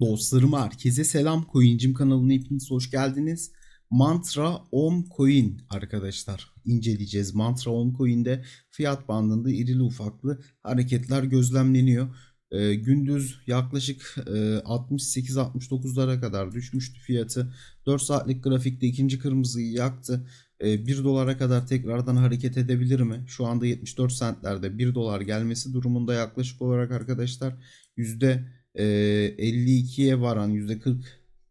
Dostlarım herkese selam. Coincim kanalına hepiniz hoş geldiniz. Mantra Om Coin arkadaşlar inceleyeceğiz. Mantra Om Coin'de fiyat bandında irili ufaklı hareketler gözlemleniyor. Ee, gündüz yaklaşık e, 68-69'lara kadar düşmüştü fiyatı. 4 saatlik grafikte ikinci kırmızıyı yaktı. E, 1 dolara kadar tekrardan hareket edebilir mi? Şu anda 74 centlerde 1 dolar gelmesi durumunda yaklaşık olarak arkadaşlar yüzde e, 52'ye varan %40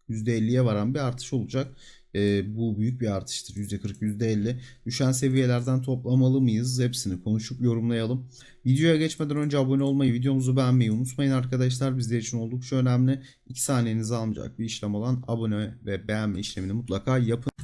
%50'ye varan bir artış olacak. E, bu büyük bir artıştır. %40 %50. Düşen seviyelerden toplamalı mıyız? Hepsini konuşup yorumlayalım. Videoya geçmeden önce abone olmayı, videomuzu beğenmeyi unutmayın arkadaşlar. Bizler için oldukça önemli. 2 saniyenizi almayacak bir işlem olan abone ve beğenme işlemini mutlaka yapın.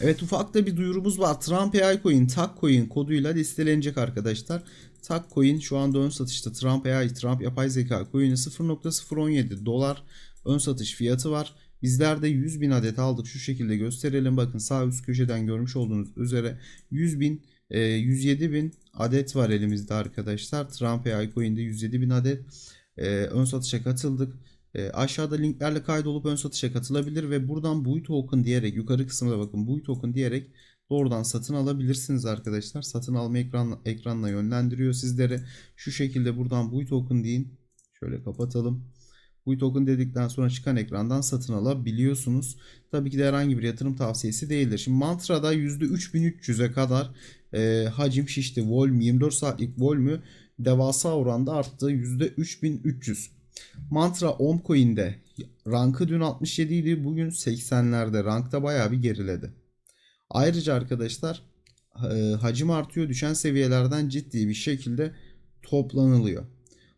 Evet ufakta bir duyurumuz var. Trump AI Coin, TAC Coin koduyla listelenecek arkadaşlar. TAC Coin şu anda ön satışta Trump AI, Trump Yapay Zeka Coin'i 0.017 dolar ön satış fiyatı var. Bizler de 100 bin adet aldık. Şu şekilde gösterelim. Bakın sağ üst köşeden görmüş olduğunuz üzere 100 bin, e, 107 bin adet var elimizde arkadaşlar. Trump AI Coin'de 107 bin adet e, ön satışa katıldık. E, aşağıda linklerle kaydolup ön satışa katılabilir ve buradan buy token diyerek yukarı kısmına bakın buy token diyerek doğrudan satın alabilirsiniz arkadaşlar. Satın alma ekran, ekranına yönlendiriyor sizleri. Şu şekilde buradan buy token deyin. Şöyle kapatalım. Buy token dedikten sonra çıkan ekrandan satın alabiliyorsunuz. Tabii ki de herhangi bir yatırım tavsiyesi değildir. Şimdi Mantra'da %3300'e kadar e, hacim şişti. Volüm 24 saatlik volümü devasa oranda arttı. %3300. Mantra Omcoin'de rankı dün 67 idi. Bugün 80'lerde. Rankta bayağı bir geriledi. Ayrıca arkadaşlar e, hacim artıyor. Düşen seviyelerden ciddi bir şekilde toplanılıyor.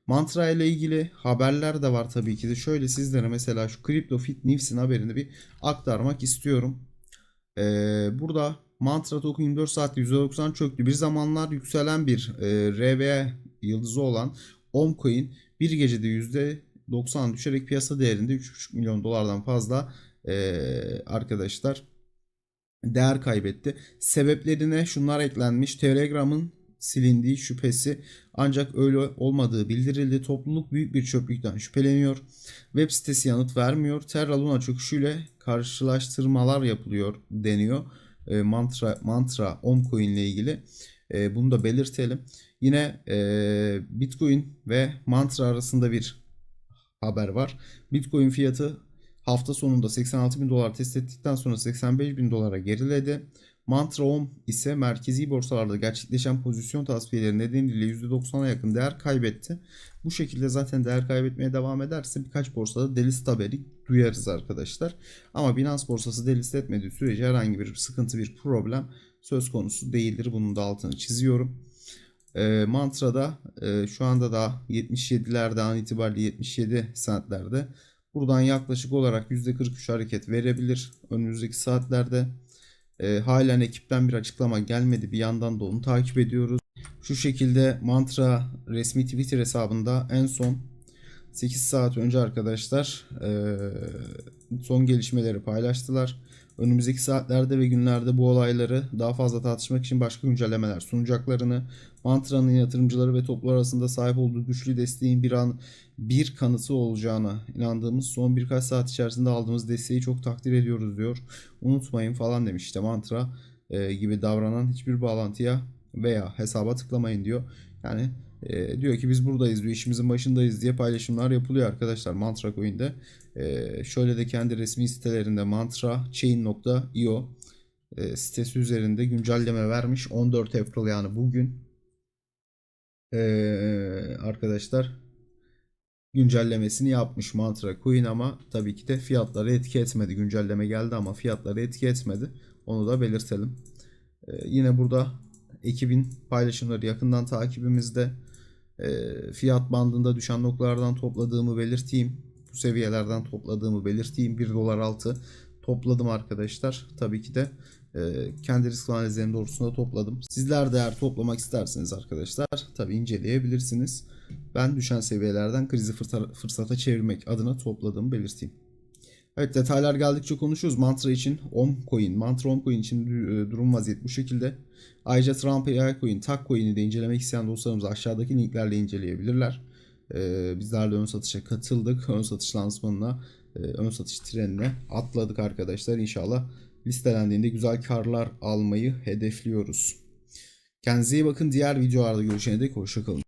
Mantra ile ilgili haberler de var tabii ki de. Şöyle sizlere mesela şu CryptoFit News'in haberini bir aktarmak istiyorum. Ee, burada Mantra token 24 saatte %90 çöktü. Bir zamanlar yükselen bir e, RV yıldızı olan Omcoin bir gecede %90 düşerek piyasa değerinde 3,5 milyon dolardan fazla e, arkadaşlar değer kaybetti. Sebeplerine şunlar eklenmiş. Telegram'ın silindiği şüphesi ancak öyle olmadığı bildirildi. Topluluk büyük bir çöplükten şüpheleniyor. Web sitesi yanıt vermiyor. Terra Luna çöküşüyle karşılaştırmalar yapılıyor deniyor. E, mantra Mantra Omcoin ile ilgili. E, bunu da belirtelim. Yine e, Bitcoin ve Mantra arasında bir haber var. Bitcoin fiyatı hafta sonunda 86 bin dolar test ettikten sonra 85 bin dolara geriledi. Mantra Om ise merkezi borsalarda gerçekleşen pozisyon tasfiyeleri nedeniyle %90'a yakın değer kaybetti. Bu şekilde zaten değer kaybetmeye devam ederse birkaç borsada delist haberi duyarız arkadaşlar. Ama Binance borsası delist etmediği sürece herhangi bir sıkıntı bir problem söz konusu değildir. Bunun da altını çiziyorum. E, Mantra'da e, şu anda da 77'lerde an itibariyle 77 centlerde. Buradan yaklaşık olarak %43 hareket verebilir önümüzdeki saatlerde. E, halen ekipten bir açıklama gelmedi. Bir yandan da onu takip ediyoruz. Şu şekilde Mantra resmi Twitter hesabında en son 8 saat önce arkadaşlar e, son gelişmeleri paylaştılar. Önümüzdeki saatlerde ve günlerde bu olayları daha fazla tartışmak için başka güncellemeler sunacaklarını, Mantra'nın yatırımcıları ve topluluğu arasında sahip olduğu güçlü desteğin bir an bir kanıtı olacağına inandığımız son birkaç saat içerisinde aldığımız desteği çok takdir ediyoruz diyor. Unutmayın falan demiş işte Mantra e, gibi davranan hiçbir bağlantıya veya hesaba tıklamayın diyor. Yani e, diyor ki biz buradayız diyor işimizin başındayız diye paylaşımlar yapılıyor arkadaşlar Mantra Coin'de. E, şöyle de kendi resmi sitelerinde mantrachain.io e, sitesi üzerinde güncelleme vermiş 14 April yani bugün e, arkadaşlar güncellemesini yapmış Mantra Coin ama tabii ki de fiyatları etki etmedi. Güncelleme geldi ama fiyatları etki etmedi. Onu da belirtelim. E, yine burada ekibin paylaşımları yakından takibimizde fiyat bandında düşen noktalardan topladığımı belirteyim. Bu seviyelerden topladığımı belirteyim. 1 dolar altı topladım arkadaşlar. Tabii ki de e, kendi risk analizlerim doğrultusunda topladım. Sizler de eğer toplamak isterseniz arkadaşlar tabii inceleyebilirsiniz. Ben düşen seviyelerden krizi fırsata çevirmek adına topladığımı belirteyim. Evet detaylar geldikçe konuşuyoruz. Mantra için Om Coin, Mantra Om Coin için e, durum vaziyet bu şekilde. Ayrıca Trump AI Coin, TAC Coin'i de incelemek isteyen dostlarımız aşağıdaki linklerle inceleyebilirler. Ee, bizler de ön satışa katıldık. Ön satış lansmanına, e, ön satış trenine atladık arkadaşlar. İnşallah listelendiğinde güzel karlar almayı hedefliyoruz. Kendinize iyi bakın. Diğer videolarda görüşene dek hoşçakalın.